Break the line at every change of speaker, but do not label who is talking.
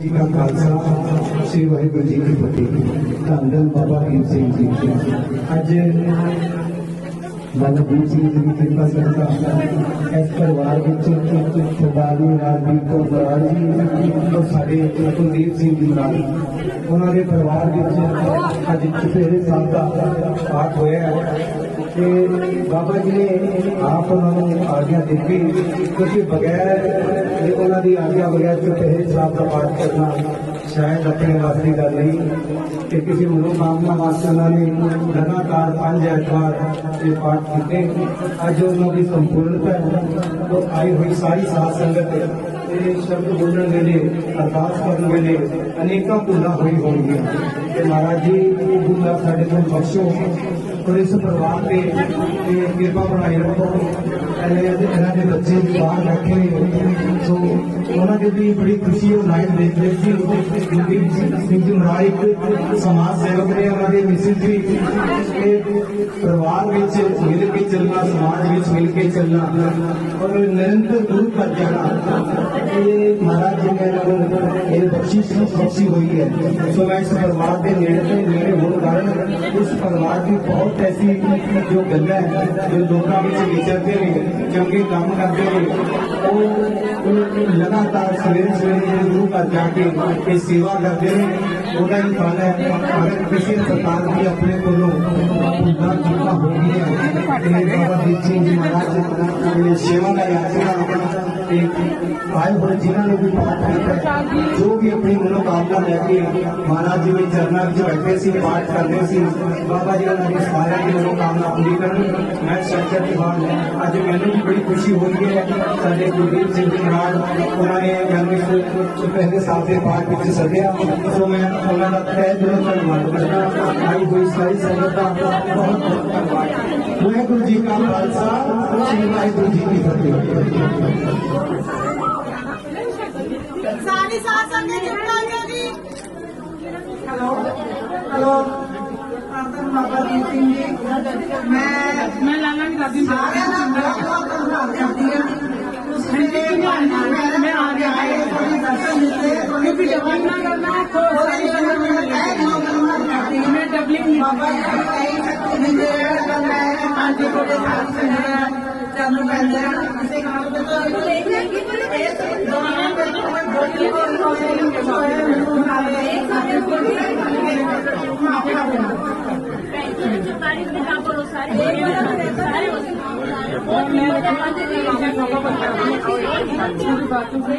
ਜੀ ਕਾ ਖਾਲਸਾ ਸ੍ਰੀ ਵਾਹਿਗੁਰੂ ਜੀ ਕੀ ਫਤਿਹ ਧੰਨ ਧੰਨ ਬਾਬਾ ਦੀਪ ਸਿੰਘ ਜੀ ਅੱਜ ਬਾਬਾ ਦੀਪ ਸਿੰਘ ਜੀ ਦੀ ਕਿਰਪਾ ਸਦਕਾ ਇਸ ਪਰਿਵਾਰ ਵਿੱਚ ਸਰਦਾਰ ਜੀ ਰਾਜਦੀਪ ਕੌਰ ਬਰਾੜ ਜੀ ਔਰ ਸਾਡੇ ਕੁਲਦੀਪ ਸਿੰਘ ਜੀ ਨਾਲ ਉਹਨਾਂ ਦੇ ਪਰਿਵਾਰ ਵਿੱਚ ਅੱਜ ਚੁਪਹਿਰੇ ਸਾਹਿਬ ਦਾ ਪਾਠ ਹੋਇਆ ਹੈ ਤੇ ਬਾਬਾ ਜੀ ਨੇ ਆਪ ਉਹਨਾਂ ਨੂੰ ਆਗਿਆ ਦਿੱਤੀ ਕਿਉਂਕਿ ਬਗੈਰ ਇਹ ਉਹਨਾਂ ਦੀ ਆਗਿਆ ਬਗੈਰ ਚੁਪਹਿਰੇ ਸਾਹਿਬ ਦਾ ਪਾਠ شاید اپنے واپسی کر رہی، کہ کسی منوکامنا واسطے انہوں نے لگاتار پانچ اتوار یہ پاٹ کیتے اج انہوں کی سمپورنتا ہے تو آئی ہوئی ساری ساتھ سنگت ہے۔ شبد بولن ویلے ارداس کرن ویلے انیکاں بھولاں ہوئی ہون گیاں تے مہاراج جی بھولاں ساڈے تو بخشو اور پروار کے کرپا بنائی رکھو پہلے یہاں کے بچے باہر بیٹھے سو انہوں کے بھی بڑی خوشی اور لائف دیکھ رہی تھی۔ کیونکہ مراد ایک سماج سیوک نے انہوں نے مسز بھی پروار مل کے چلنا، سماج مل کے چلنا۔ اور نرتر دور تک جانا ਕੇ ਚੱਲਣਾ ਔਰ ਨਿਰੰਤਰ ਗੁਰੂ ਘਰ ਜਾਣਾ ਇਹ ਮਹਾਰਾਜ ਜੀ ਨੇ ਇਹਨਾਂ ਨੂੰ ਇਹ ਬਖਸ਼ਿਸ਼ ਬਖਸ਼ੀ ਹੋਈ ਹੈ ਸੋ ਮੈਂ ਇਸ ਪਰਿਵਾਰ ਦੇ ਨੇੜੇ ਤੇ ਨੇੜੇ ਹੋਣ ਕਾਰਨ ਇਸ ਪਰਿਵਾਰ ਦੀ ਬਹੁਤ ਐਸੀ ਜੋ ਗੱਲਾਂ ਹੈ ਜੋ ਲੋਕਾਂ ਵਿੱਚ ਵਿਚਰਦੇ ਨੇ ਚੰਗੇ ਕੰਮ ਕਰਦੇ ਨੇ ਉਹ ਉਹ ਲਗਾਤਾਰ ਸਵੇਰੇ ਸਵੇਰੇ ਜਿਹੜੇ ਗੁਰੂ ਘਰ ਜਾ ਕੇ ਇਹ ਸੇਵਾ ਕਰਦੇ ਨੇ ਉਹਦਾ ਹੀ ਫਲ ਹੈ ਅਗਰ ਕਿਸੇ ਸਰਕਾਰ ਦੀ ਆਪਣੇ ਕੋਲੋਂ ਭੁੱਲਾਂ ਚੁੱਕਾ ਹੋ ਗਈਆਂ ਤੇ ਬਾਬਾ ਦੀਪ ਸਿੰਘ ਜੀ ਮਹਾਰਾਜ ਆਪਣੇ ਸੇਵਾ ਦਾ ਯਾਤਰਾ ਤੇ ਆਏ پر جنہوں نے بھی پاٹ کیا جو بھی اپنی منوکامنا لے کے مہاراج جی میں چرنا جو بیٹھے سی پاٹ کرنے سی بابا جی نے سارے کی منوکامنا پوری کرنی میں سچر کے اج مینوں بھی بڑی خوشی ہو رہی ہے سارے گردیپ سنگھ مہاراج انہوں نے مینوں پہلے سال کے پاٹ وچ سدیا سو میں انہوں کا تہ دلوں سے دھنیواد آئی ہوئی ساری سنگت کا بہت بہت دھنیواد واحر جی کا خالصہ شری واحر جی کی فتح
పోలీసు శాసనాన్ని నిర్ణయించాలి میں
باتوں سے